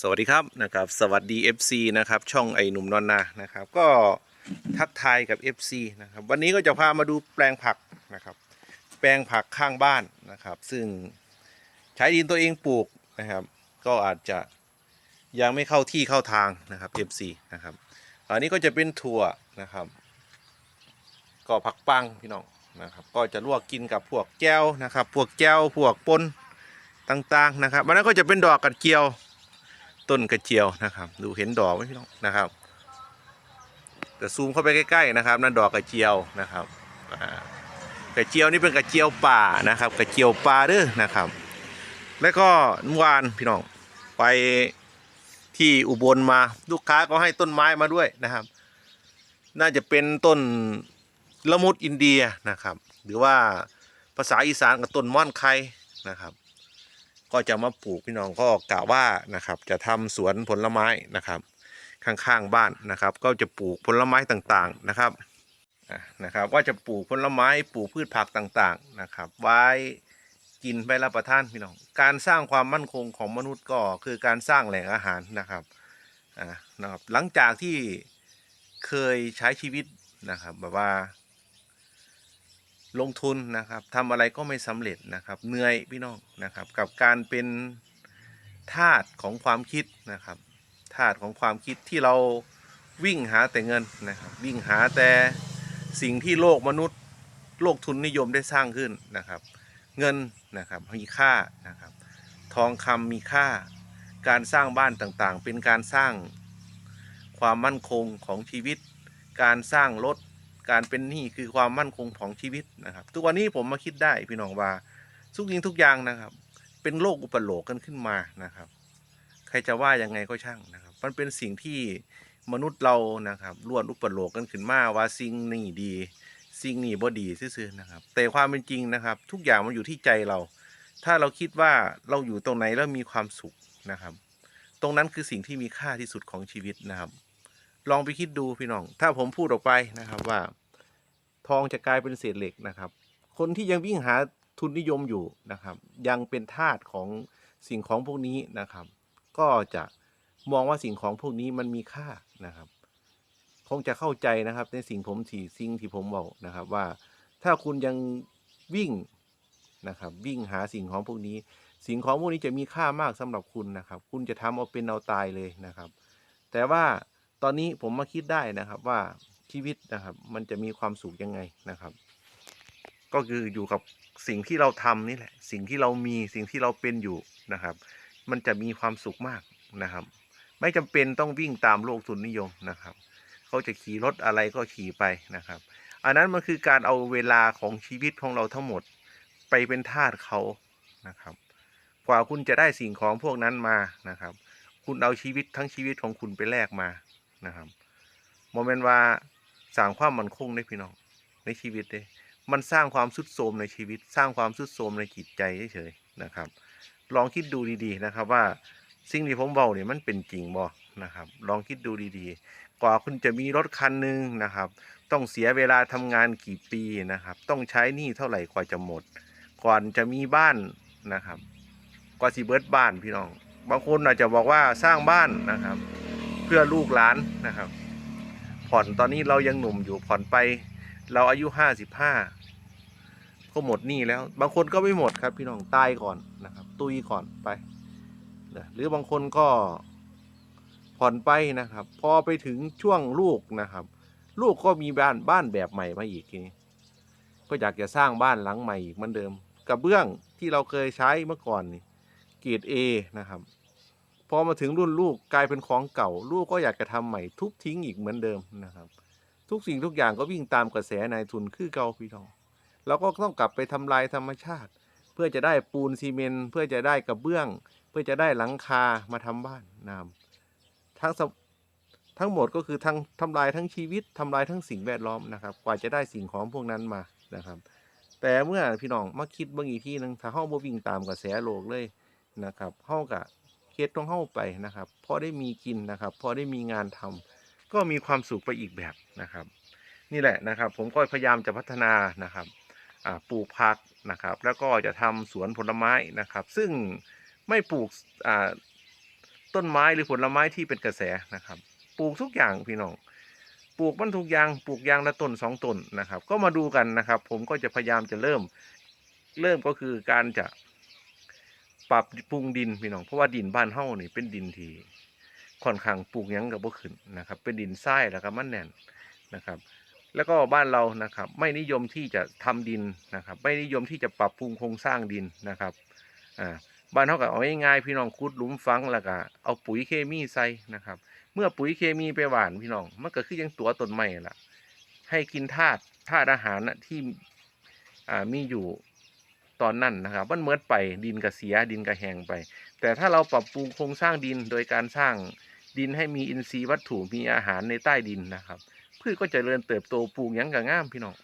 สวัสดีครับนะครับสวัสดี FC นะครับช่องไอหนุ่มนอนนานะครับ ก็ทักทายกับ FC นะครับวันนี้ก็จะพามาดูแปลงผักนะครับ แปลงผักข้างบ้านนะครับ ซึ่งใช้ดินตัวเองปลูกนะครับ ก็อาจจะยังไม่เข้าที่เข้าทางนะครับ FC นะครับอันนี้ก็จะเป็นถั่วนะครับ ก็ผักปังพี่น้องนะครับก็จะลวกกินกับพวกแก้วนะครับ พวกแก้วพวกปนต่างๆนะครับอันนั้นก็จะเป็นดอกกระเจียว ต้นกระเจียวนะครับ ดูเห็นดอกไหมพี่น้องนะครับแต่ซูมเข้าไปใกล้ๆนะครับ นั่นดอกกระเจียวนะครับกระเจียวนี่เป็นกระเจียวป่านะครับ กระเจียวป่าเด้อนะครับ แล้วก็เมื่อวานพี่น้องไปที่อุบลมาลูกค้าก็ให้ต้นไม้มาด้วยนะครับ น่าจะเป็นต้นละมุดอินเดียนะครับ หรือว่าภาษาอีสานกับต้นม่อนไข่นะครับ ก็จะมาปลูกพี่น้องก็กะว่านะครับ จะทำสวนผลไม้นะครับ ข้างๆบ้านนะครับ ก็จะปลูกผลไม้ต่างๆนะครับนะครับ ว่าจะปลูกผลไม้ปลูกพืชผักต่างๆนะครับ ไว้กินไปรับประทานพี่น้อง การสร้างความมั่นคงของมนุษย์ก็คือการสร้างแหล่งอาหารนะครับอ่านะครับหลังจากที่เคยใช้ชีวิตนะครับแบบว่า ลงทุนนะครับทำอะไรก็ไม่สำเร็จนะครับเหนื่อยพี่น้องนะครับ กับการเป็นทาสของความคิดนะครับทาสของความคิดที่เราวิ่งหาแต่เงินนะครับวิ่งหาแต่สิ่งที่โลกมนุษย์ โลกทุนนิยมได้สร้างขึ้นนะครับ เงินนะครับมีค่านะครับ ทองคำมีค่า การสร้างบ้านต่างๆ เป็นการสร้างความมั่นคงของชีวิต การสร้างรถ การเป็นหนี้คือความมั่นคงของชีวิตนะครับ ทุกวันนี้ผมมาคิดได้พี่น้องว่าทุกสิ่งทุกอย่างนะครับ เป็นโลกอุปโลกกันขึ้นมานะครับ ใครจะว่ายังไงก็ช่างนะครับ มันเป็นสิ่งที่มนุษย์เรานะครับล้วนอุปโลกกันขึ้นมาว่าสิ่งนี้ดี สิ่งนี้บ่ดีซื่อๆนะครับ แต่ความเป็นจริงนะครับ ทุกอย่างมันอยู่ที่ใจเรา ถ้าเราคิดว่าเราอยู่ตรงไหนแล้วมีความสุขนะครับ ตรงนั้นคือสิ่งที่มีค่าที่สุดของชีวิตนะครับ ลองไปคิดดูพี่น้อง ถ้าผมพูดออกไปนะครับว่า ทองจะกลายเป็นเศษเหล็กนะครับ คนที่ยังวิ่งหาทุนนิยมอยู่นะครับ ยังเป็นทาสของสิ่งของพวกนี้นะครับ ก็จะมองว่าสิ่งของพวกนี้มันมีค่านะครับ คงจะเข้าใจนะครับ ในสิ่งผมที่สิ่งที่ผมบอกนะครับว่า ถ้าคุณยังวิ่งนะครับ วิ่งหาสิ่งของพวกนี้ สิ่งของพวกนี้จะมีค่ามากสำหรับคุณนะครับ คุณจะทำเอาเป็นเอาตายเลยนะครับ แต่ว่า ตอนนี้ผมมาคิดได้นะครับว่าชีวิตนะครับ มันจะมีความสุขยังไงนะครับ ก็คืออยู่กับสิ่งที่เราทำนี่แหละ สิ่งที่เรามีสิ่งที่เราเป็นอยู่นะครับ มันจะมีความสุขมากนะครับ ไม่จำเป็นต้องวิ่งตามโลกทุนนิยมนะครับเขาจะขี่รถอะไรก็ขี่ไปนะครับ อันนั้นมันคือการเอาเวลาของชีวิตของเราทั้งหมดไปเป็นทาสเขานะครับ กว่าคุณจะได้สิ่งของพวกนั้นมานะครับ คุณเอาชีวิตทั้งชีวิตของคุณไปแลกมา นะครับโมเมนต์ว่าสร้างความมั่นคงในพี่น้องในชีวิตเลยมันสร้างความสุดโทมในชีวิต สร้างความสุดโทมในจิตใจเฉยๆนะครับ ลองคิดดูดีๆนะครับว่าสิ่งที่ผมเบาเนี่ยมันเป็นจริงบ่นะครับ ลองคิดดูดีๆ กว่าคุณจะมีรถคันหนึ่งนะครับ ต้องเสียเวลาทำงานกี่ปีนะครับ ต้องใช้หนี้เท่าไหร่กว่าจะหมด ก่อนจะมีบ้านนะครับ กว่าสิเบิร์ดบ้านพี่น้อง บางคนอาจจะบอกว่าสร้างบ้านนะครับ พื่อลูกหลานนะครับ ผ่อนตอนนี้เรายังหนุ่มอยู่ผ่อนไป เราอายุห้าสิบห้าก็หมดหนี้แล้ว บางคนก็ไม่หมดครับ พี่น้องตายก่อนนะครับ ตุยก่อนไปหรือบางคนก็ผ่อนไปนะครับ พอไปถึงช่วงลูกนะครับ ลูกก็มีบ้านบ้านแบบใหม่มาอีกทีนี้ก็อยากจะสร้างบ้านหลังใหม่อีกเหมือนเดิมกระเบื้องที่เราเคยใช้เมื่อก่อนนี่เกรดเอนะครับ พอมาถึงรุ่นลูกกลายเป็นของเก่า ลูกก็อยากจะทำใหม่ทุบทิ้งอีกเหมือนเดิมนะครับ ทุกสิ่งทุกอย่างก็วิ่งตามกระแสนายทุนคือเก่าพี่น้องเราก็ต้องกลับไปทำลายธรรมชาติ เพื่อจะได้ปูนซีเมนต์เพื่อจะได้กระเบื้อง เพื่อจะได้หลังคามาทำบ้านนะครับทั้งทั้งหมดก็คือทั้งทำลายทั้งชีวิตทำลายทั้งสิ่งแวดล้อมนะครับ กว่าจะได้สิ่งของพวกนั้นมานะครับ แต่เมื่อพี่น้องมาคิดบางอีกที่นึงถ้าเฮาบ่วิ่งตามกระแสโลกเลยนะครับเฮากะ เคสต้องเฮาไปนะครับพอได้มีกินนะครับพอได้มีงานทำก็มีความสุขไปอีกแบบนะครับ นี่แหละนะครับ ผมก็พยายามจะพัฒนานะครับปลูกผักนะครับ แล้วก็จะทำสวนผลไม้นะครับ ซึ่งไม่ปลูกต้นไม้หรือผลไม้ที่เป็นกระแสนะครับ ปลูกทุกอย่างพี่น้องปลูกมันทุกอย่างปลูกยางละต้นสองต้นนะครับ ก็มาดูกันนะครับ ผมก็จะพยายามจะเริ่มเริ่มก็คือการจะ ปรับปรุงดินพี่น้องเพราะว่าดินบ้านเฮ้านี่เป็นดินที่ค่อนข้างปลูกยังกับบ่ขึ้นนะครับ เป็นดินทรายแล้วก็มันแน่นนะครับ แล้วก็บ้านเรานะครับ ไม่นิยมที่จะทำดินนะครับ ไม่นิยมที่จะปรับปรุงโครงสร้างดินนะครับอ่าบ้านเฮาก็เอาง่ายๆพี่น้องขุดหลุมฝังแล้วก็เอาปุ๋ยเคมีใส่นะครับ เมื่อปุ๋ยเคมีไปหว่านพี่น้องมันก็คือยังตัวต้นไม้ล่ะ ให้กินธาตุธาตุอาหารนะที่มีอยู่ ตอนนั้นนะครับ มันเมิดไปดินก็เสียดินก็แห้งไป แต่ถ้าเราปรับปรุงโครงสร้างดินโดยการสร้างดินให้มีอินทรีย์วัตถุมีอาหารในใต้ดินนะครับพืชก็จเจริญเติบโตปลูกยังก็งามพี่น้อง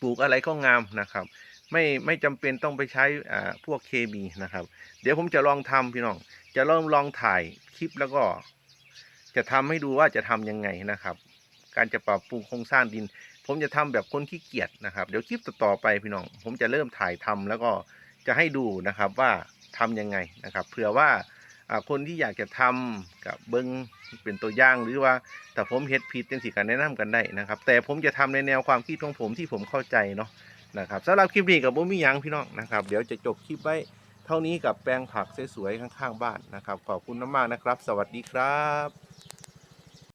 ปลูกอะไรก็งามนะครับ ไม่ไม่จำเป็นต้องไปใช้อ่าพวกเคมีนะครับ เดี๋ยวผมจะลองทำพี่น้องจะเริ่มลองถ่ายคลิปแล้วก็ จะทำให้ดูว่าจะทำยังไงนะครับ การจะปรับปรุงโครงสร้างดิน ผมจะทำแบบคนขี้เกียจนะครับ เดี๋ยวคลิปต่อไปพี่น้อง ผมจะเริ่มถ่ายทำแล้วก็จะให้ดูนะครับว่าทำยังไงนะครับเผื่อว่าคนที่อยากจะทำกับเบิ้งเป็นตัวอย่างหรือว่าแต่ผมเฮ็ดผิดจังสิการแนะนำกันได้นะครับ แต่ผมจะทำในแนวความคิดของผมที่ผมเข้าใจเนาะนะครับสำหรับคลิปนี้กับผมมีหยังพี่น้องนะครับ เดี๋ยวจะจบคลิปไว้เท่านี้กับแปลงผักสวยๆข้างๆบ้านนะครับ ขอบคุณมากๆนะครับ สวัสดีครับ